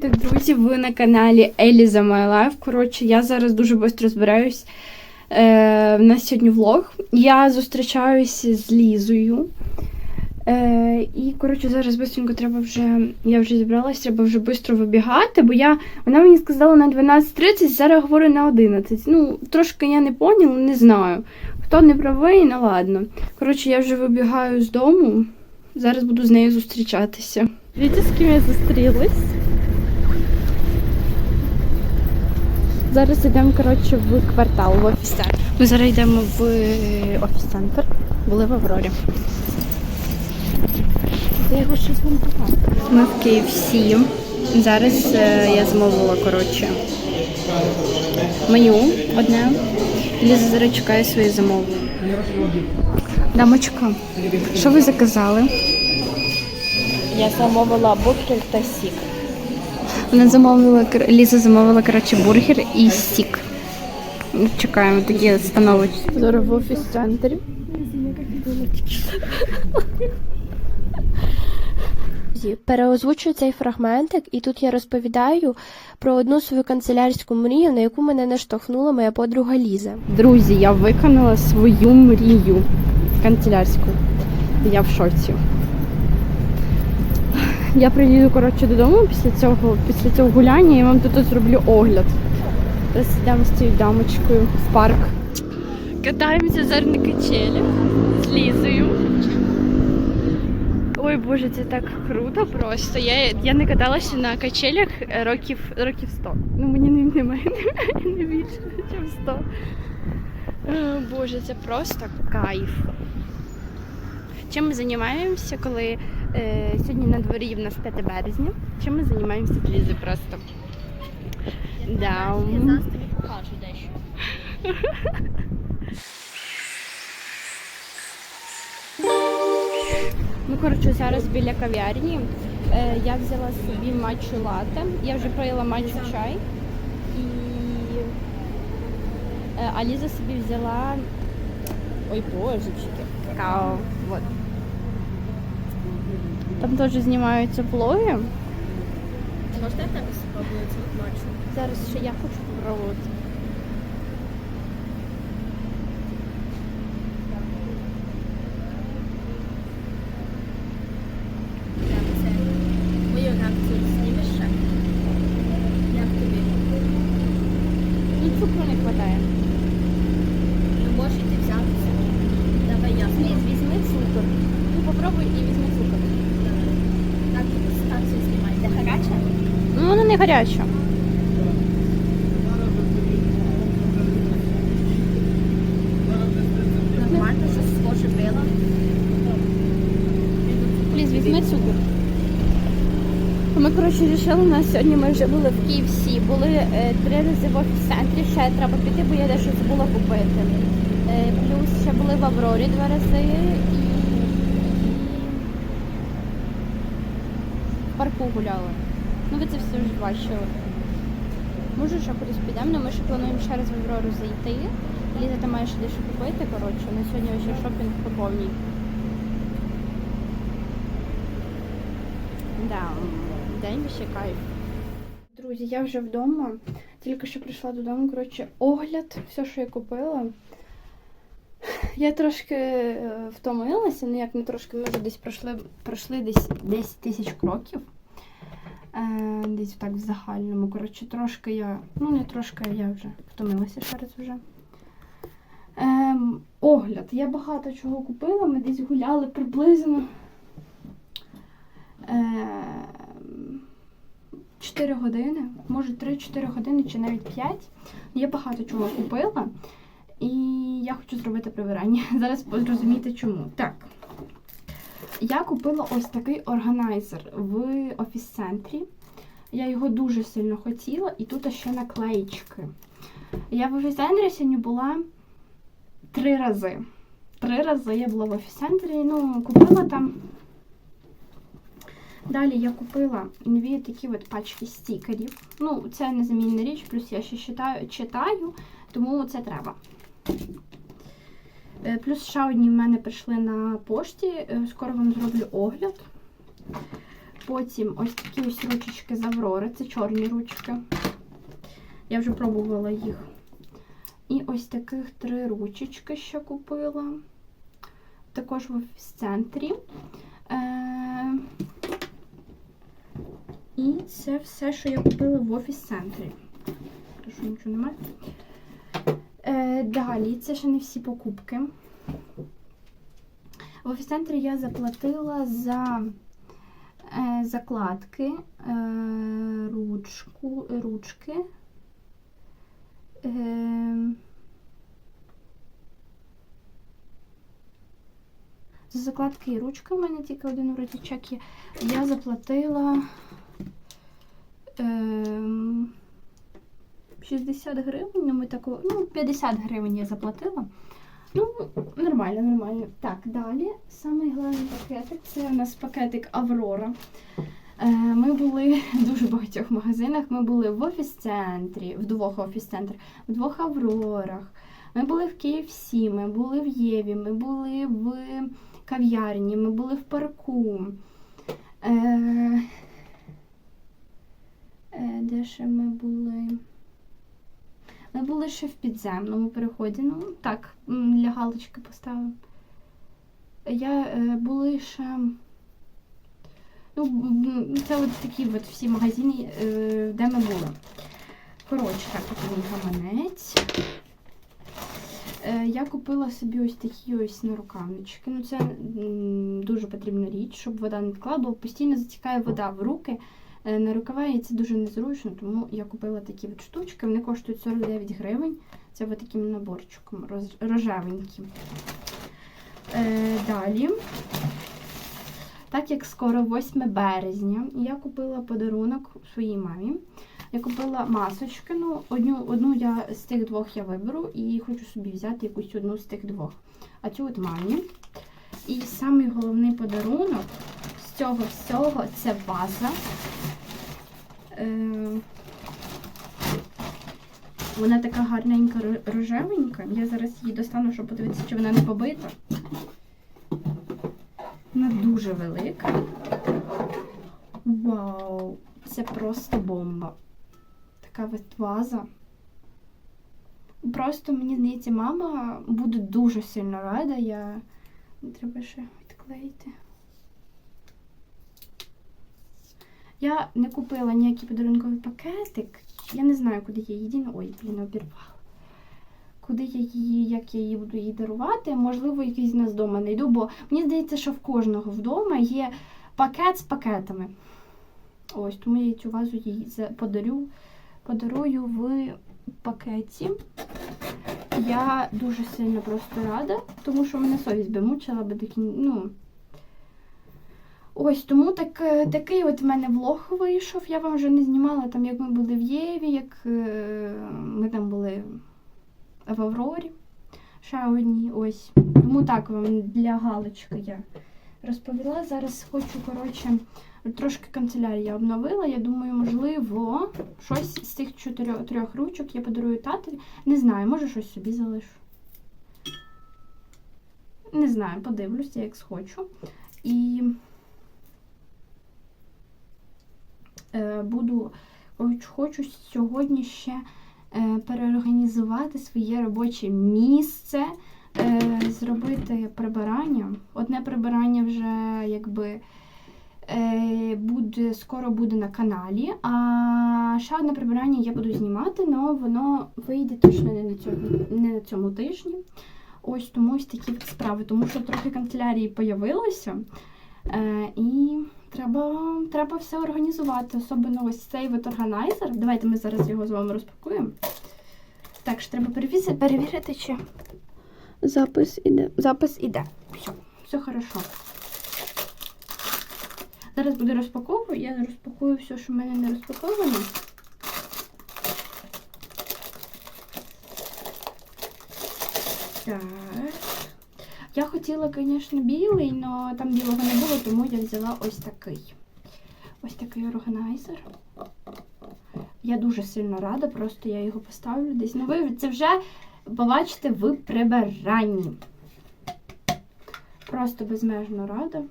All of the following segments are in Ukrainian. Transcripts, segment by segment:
так, друзі, ви на каналі Еліза My Life. Коротше, я зараз дуже швидко збираюсь. Е, в нас сьогодні влог. Я зустрічаюся з Лізою. Е, і, коротше, зараз швидко треба вже. Я вже зібралась, треба вже швидко вибігати, бо я. Вона мені сказала на 12.30, зараз говорю на 11. Ну, трошки я не поняла, не знаю. Хто не правий, ну ладно. Коротше, я вже вибігаю з дому. Зараз буду з нею зустрічатися. Дивіться, з ким я зустрілась. Зараз йдемо, коротше, в квартал, в офіс-центр. Ми зараз йдемо в офіс-центр. Були в Аврорі. Його щось вам. Ми в KFC. Зараз е, я замовила, коротше, меню одне. Ліза зараз чекає своє замовлення. Дамочка, що ви заказали? Я замовила бургер та сік. Вона замовила Ліза замовила коротше бургер і сік. Чекаємо такі становища. Зараз в офіс-центрі. Переозвучую цей фрагментик, і тут я розповідаю про одну свою канцелярську мрію, на яку мене наштовхнула моя подруга Ліза. Друзі, я виконала свою мрію канцелярську. Я в шоці. Я приїду коротше додому після цього, після цього гуляння і вам тут зроблю огляд. Зараз йдемо з цією дамочкою в парк. Катаємося зараз на качелі з Лізою. Ой Боже, це так круто просто. Я, я не каталася на качелях років, років 100. Ну мені не, немає, не більше, ніж 100. Е, Боже, це просто кайф. Чим ми займаємося, коли сьогодні на дворі в нас 5 березня? Чим ми займаємося з Лізою просто? Да. покажу дещо. Ну, коротше, зараз біля кав'ярні е, я взяла собі матчу лате. Я вже проїла матчу чай. І е, а Ліза собі взяла. Ой, божечки, какао. Вот. Там теж знімаються влоги. Можна я тебе спробую цю? Зараз ще я хочу попробувати. Мою реакцію знімеш ще? Як тобі? Ну, цукру не вистачає. Ну, можеш ти взяти собі. Давай я. Ліз, візьми цукор. Ну, попробуй і візьми цукор. Так, ситуацію знімай. Де гаряча? Воно. Нормально, що схоже пила. Пліз, візьми цукор. Ми, коротше, вирішили, у нас сьогодні ми вже були в KFC, були е, три рази в офіс-центрі, ще треба піти, бо я дещо забула купити. Е, плюс ще були в Аврорі два рази і в парку гуляли. Ну ви це все вже бачили. Може, ще кудись підемо, але ми ще плануємо ще раз в Аврору зайти. Ліза там має ще дещо купити, коротше, на сьогодні ще шопінг по повній. Да, день ще кайф. Друзі, я вже вдома. Тільки що прийшла додому. Коротше, огляд, все, що я купила. Я трошки е, втомилася, ну як не трошки, ми вже десь пройшли, пройшли десь 10 тисяч кроків. Е, десь так в загальному. Коротше, трошки я, ну не трошки, я вже втомилася ще раз вже. Ем, огляд. Я багато чого купила, ми десь гуляли приблизно. Ем, 4 години, може 3-4 години чи навіть 5. Я багато чого купила. І я хочу зробити прибирання. Зараз ви зрозумієте чому. Так. Я купила ось такий органайзер в офіс-центрі. Я його дуже сильно хотіла, і тут ще наклеїчки. Я в офіс-центрі була три рази. Три рази я була в офіс-центрі, ну, купила там. Далі я купила дві такі от пачки стікерів. Ну, це незамінна річ, плюс я ще читаю, читаю тому це треба. Е, Плюс ще одні в мене прийшли на пошті. Е, Скоро вам зроблю огляд. Потім ось такі ось ручечки з Аврори. Це чорні ручки. Я вже пробувала їх. І ось таких три ручечки ще купила. Також в офіс-центрі. Е- і це все, що я купила в офіс-центрі. Прошу, нічого немає. Е, далі, це ще не всі покупки. В офіс-центрі я заплатила за е, закладки, е, ручку, ручки. Е, за закладки і ручки у мене тільки один вроді є. Я заплатила ем, 60 гривень, ми таку, ну, 50 гривень я заплатила. Ну, нормально, нормально. Так, далі. Самий головний пакетик це у нас пакетик Аврора. Е, Ми були в дуже багатьох магазинах. Ми були в офіс-центрі, в двох офіс-центрах, в двох Аврорах. Ми були в KFC, ми були в Єві, ми були в кав'ярні, ми були в парку. Е, е, де ще ми були? Ми були ще в підземному переході. Ну, так, для галочки поставив. Я е, були ще. Ну, це от такі от всі магазини, е, де ми були. Коротше, так, от мій гаманець. Е, Я купила собі ось такі ось нарукавнички. Ну, це дуже потрібна річ, щоб вода не бо постійно затікає вода в руки. Е, На рукава і це дуже незручно, тому я купила такі от штучки. Вони коштують 49 гривень. Це от таким наборчиком рожевеньким. Е, далі. Так як скоро 8 березня, я купила подарунок своїй мамі. Я купила масочки. Ну, одну, одну я з тих двох я виберу і хочу собі взяти якусь одну з тих двох. А цю от мамі. І самий головний подарунок з цього всього це ваза. Е, Вона така гарненька рожевенька. Я зараз її достану, щоб подивитися, чи вона не побита. Вона дуже велика. Вау! Це просто бомба. Така ваза. Просто мені здається, мама буде дуже сильно рада. Я треба ще відклеїти. Я не купила ніякий подарунковий пакетик. Я не знаю, куди я її. Ой, блін, обірвала. Куди я її, як я її буду їй дарувати, можливо, якийсь нас вдома знайду, бо мені здається, що в кожного вдома є пакет з пакетами. Ось, тому я цю вазу їй подарю, подарую в пакеті. Я дуже сильно просто рада, тому що мене совість би мучила би до кін... ну, Ось тому так, е, такий от в мене влог вийшов. Я вам вже не знімала там, як ми були в Єві, як е, ми там були в Аврорі. Ще одні ось. Тому так вам для галочки я розповіла. Зараз хочу, коротше, трошки канцелярію я обновила. Я думаю, можливо, щось з цих чотирьох трьох ручок я подарую татові. Не знаю, може щось собі залишу. Не знаю, подивлюся, як схочу. І е, буду, хочу сьогодні ще е, переорганізувати своє робоче місце, е, зробити прибирання. Одне прибирання вже якби е, буде, скоро буде на каналі, а ще одне прибирання я буду знімати, але воно вийде точно не на цьому, не на цьому тижні. Ось тому ось такі справи, тому що трохи канцелярії появилося. Е, і треба, треба все організувати. Особливо ось цей от органайзер. Давайте ми зараз його з вами розпакуємо. Так, ж треба перевірити, перевірити, чи запис іде. Запис іде. Все, все хорошо. Зараз буду розпаковувати. Я розпакую все, що в мене не розпаковано. Так. Я хотіла, звісно, білий, але там білого не було, тому я взяла ось такий. Ось такий органайзер. Я дуже сильно рада, просто я його поставлю десь. Ну, ви це вже побачите в прибиранні. Просто безмежно рада.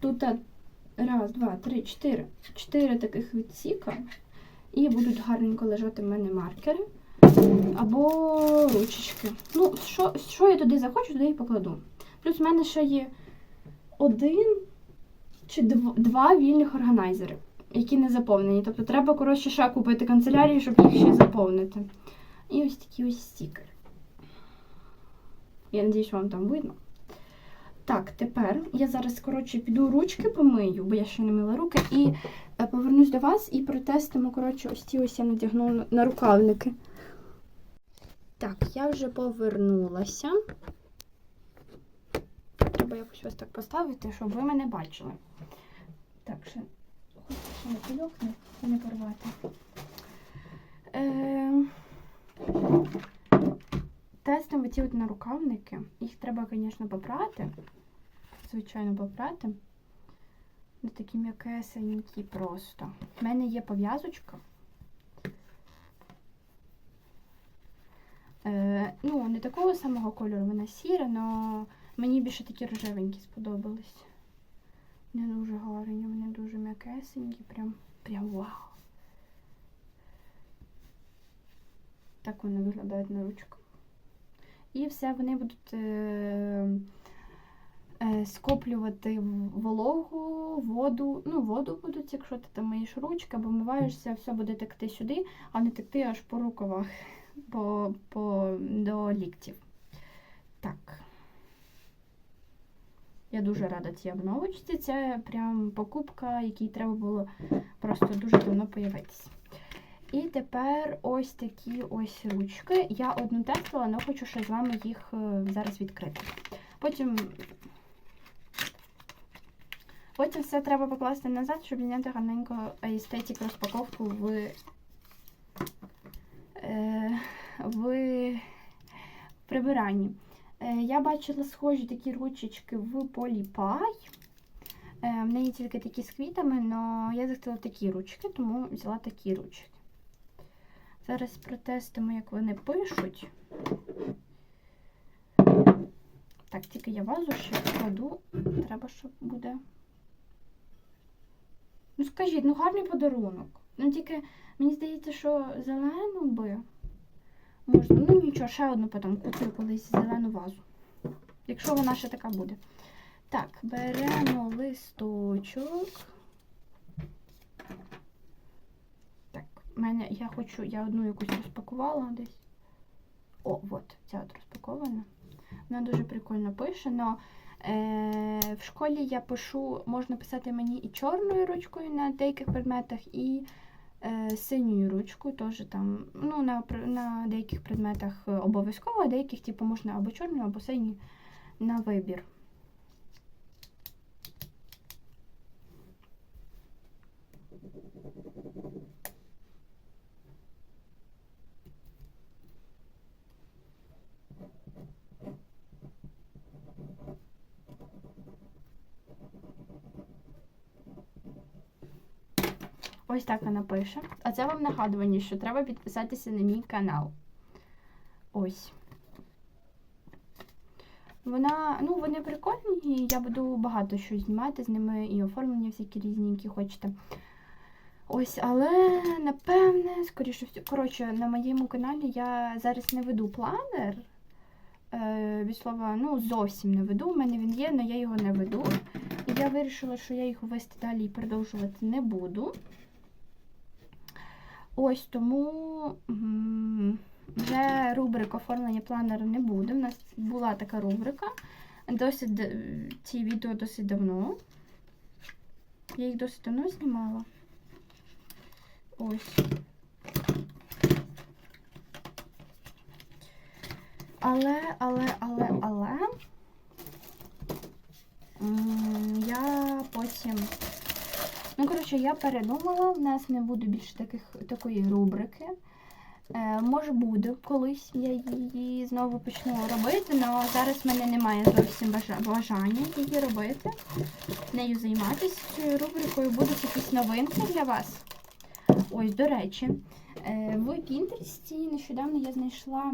Тут раз, два, три, чотири. Чотири таких відсіка. І будуть гарненько лежати в мене маркери або ручечки. Ну, що, що я туди захочу, туди і покладу. Плюс в мене ще є один чи дв- два вільних органайзери, які не заповнені. Тобто треба, коротше, ще купити канцелярію, щоб їх ще заповнити. І ось такі ось стікери. Я надіюсь, вам там видно. Так, тепер я зараз, коротше, піду ручки помию, бо я ще не мила руки, і е, повернусь до вас і протестимо, коротше, ось ті ось я надягну на- на рукавники. Так, я вже повернулася. Треба якось ось так поставити, щоб ви мене бачили. Так, ще ще на кульок не, не порвати. Е, тестимо ці от нарукавники. Їх треба, звісно, попрати. Звичайно, попрати. Вони такі м'якесенькі просто. У мене є пов'язочка. Е, ну, не такого самого кольору, вона сіра, але мені більше такі рожевенькі сподобались. Вони дуже гарні, вони дуже м'якесенькі, прям, прям вау. Так вони виглядають на ручку. І все, вони будуть е, е, скоплювати вологу, воду. Ну, воду будуть, якщо ти там миєш ручки або вмиваєшся, все буде текти сюди, а не текти аж по рукавах, по, по, до ліктів. Так. Я дуже рада цій обновочці. Це прям покупка, якій треба було просто дуже давно появитися. І тепер ось такі ось ручки. Я одну тестила, але хочу ще з вами їх е, зараз відкрити. Потім, потім все треба покласти назад, щоб зняти гарненько естетик розпаковку в, е, в прибиранні. Е, Я бачила схожі такі ручечки в Поліпай. Е, В неї тільки такі з квітами, але я захотіла такі ручки, тому взяла такі ручки. Зараз протестимо, як вони пишуть. Так, тільки я вазу ще кладу. Треба, щоб буде. Ну скажіть, ну гарний подарунок. Ну тільки мені здається, що зелену би. Можна, ну нічого, ще одну потім куплю колись зелену вазу. Якщо вона ще така буде. Так, беремо листочок. Так, мене я хочу, я одну якусь розпакувала десь. О, от, ця от розпакована. Вона дуже прикольно пише, но е, в школі я пишу, можна писати мені і чорною ручкою на деяких предметах, і е, синьою ручкою теж там, ну, на, на деяких предметах е, обов'язково, а деяких, типу, можна або чорну, або синю на вибір. Ось так вона пише. А це вам нагадування, що треба підписатися на мій канал. Ось. Вона, ну, вони прикольні, і я буду багато що знімати з ними і оформлення всякі різні, які хочете. Ось, але напевне, скоріше коротше, на моєму каналі я зараз не веду планер. Е, від слова, ну, зовсім не веду. У мене він є, але я його не веду. І я вирішила, що я його вести далі і продовжувати не буду. Ось тому вже рубрик оформлення планера не буде. У нас була така рубрика. Досить ці відео досить давно. Я їх досить давно знімала. Ось. Але, але, але, але. Я потім. Ну, коротше, я передумала, в нас не буде більше таких, такої рубрики. Е, може буде колись я її знову почну робити, але зараз в мене немає зовсім бажання її робити, нею займатися цією рубрикою. Будуть якісь новинки для вас. Ось, до речі, е, в Пінтересті нещодавно я знайшла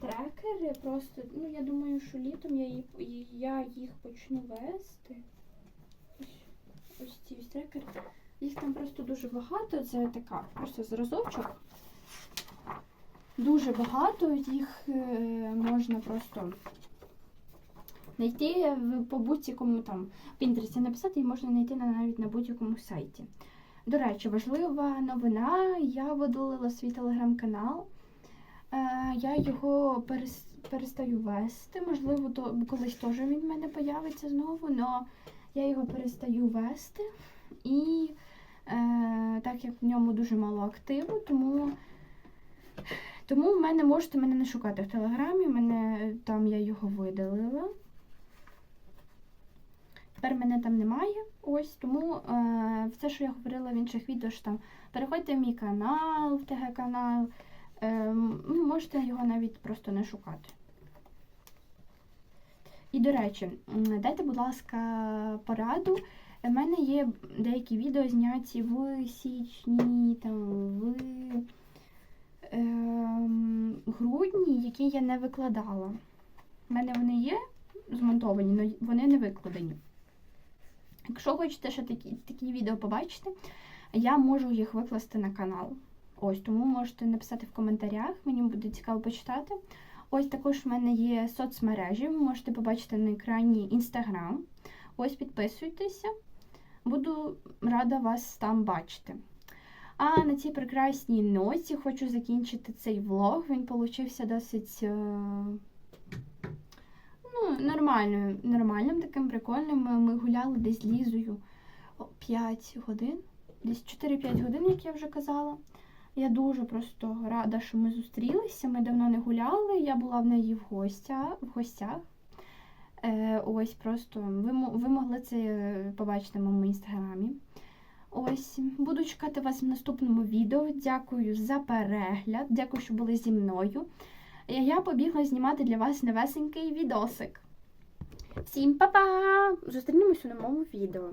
трекери. Просто, ну я думаю, що літом я, її, я їх почну вести. Ось, ось ці ось трекери. Їх там просто дуже багато. Це така просто зразочок. Дуже багато, їх е, можна просто знайти по будь-якому там Pinterest написати і можна знайти навіть на будь-якому сайті. До речі, важлива новина. Я видалила свій телеграм-канал. Е, я його перес, перестаю вести. Можливо, то колись теж він в мене появиться знову, але я його перестаю вести. І е, так як в ньому дуже мало активу, тому, тому в мене можете мене не шукати в телеграмі. Мене там я його видалила. Тепер мене там немає. Ось тому е, все, що я говорила в інших відео, що там переходьте в мій канал, в ТГ канал. Е, ну, можете його навіть просто не шукати. І до речі, дайте, будь ласка, пораду. У мене є деякі відео зняті в січні, там, в ем, грудні, які я не викладала. У мене вони є змонтовані, але вони не викладені. Якщо хочете ще такі, такі відео побачити, я можу їх викласти на канал. Ось, тому можете написати в коментарях, мені буде цікаво почитати. Ось також в мене є соцмережі, ви можете побачити на екрані Інстаграм. Ось підписуйтеся. Буду рада вас там бачити. А на цій прекрасній ноті хочу закінчити цей влог. Він получився досить е, ну, нормальним, нормальним, таким прикольним. Ми, гуляли десь Лізою 5 годин, десь 4-5 годин, як я вже казала. Я дуже просто рада, що ми зустрілися. Ми давно не гуляли. Я була в неї в гостях. В гостях. Е, ось просто ви, ви могли це побачити в моєму інстаграмі. Ось, буду чекати вас в наступному відео. Дякую за перегляд. Дякую, що були зі мною. Я побігла знімати для вас новесенький відосик. Всім па-па! Зустрінемось у новому відео.